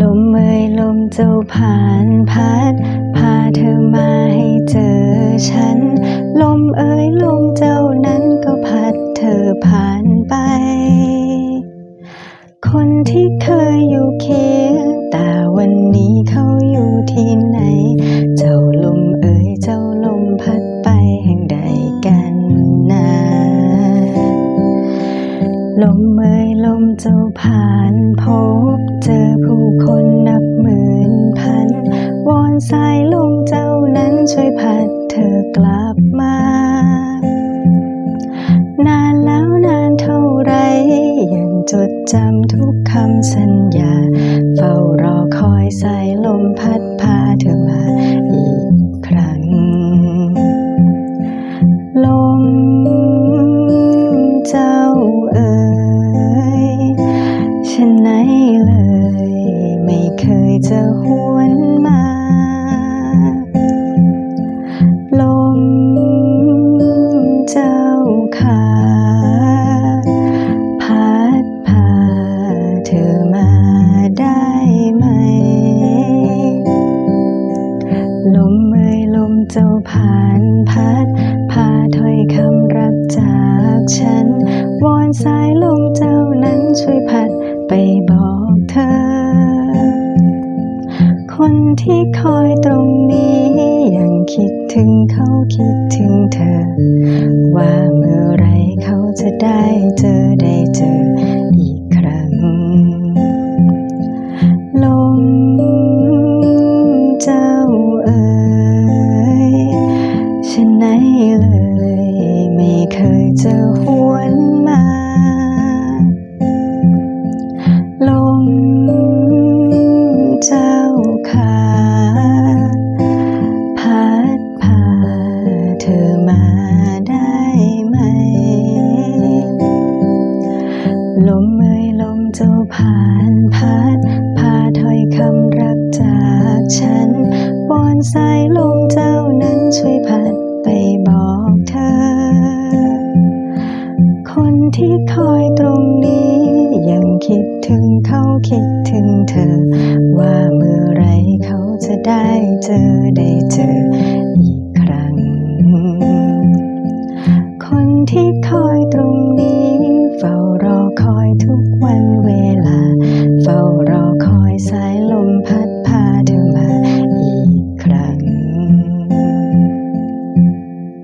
ลมเมยลมเจ้าผ่านพัด พาเธอมาให้เจอฉัน ลมเอ่ยลมเจ้าผ่านพบ เจอผู้คนนับหมื่นพัน วอนสายลมเจ้านั้นช่วยพัดเธอกลับมา นานแล้วนานเท่าไร ยังจดจำทุกคำสัญญา จะหวนมา ลมเจ้าขาพัดพาเธอมาได้ไหม ลมเอ่ยลมเจ้าผ่านพัด พาถ้อยคำรักจากฉัน วอนสายลมเจ้านั้นช่วยพัดไปบอกเธอ คนที่คอยตรงนี้ ยังคิดถึงเขาคิดถึงเธอ ว่าเมื่อไรเขาจะได้เจอได้เจออีกครั้ง ลมเจ้าเอ่ยฉันไหนเลย ไม่เคยเจะหวน ผ่านพัดพาถอยคำรักจากฉันวอนสายลมเจ้านั้นช่วยพัดไปบอกเธอ คนที่คอยตรงนี้ ยังคิดถึงเขาคิดถึงเธอ ว่าเมื่อไรเขาจะได้เจอได้เจออีกครั้ง คนที่คอยตรงนี้ เฝ้ารอคอยทุกวัน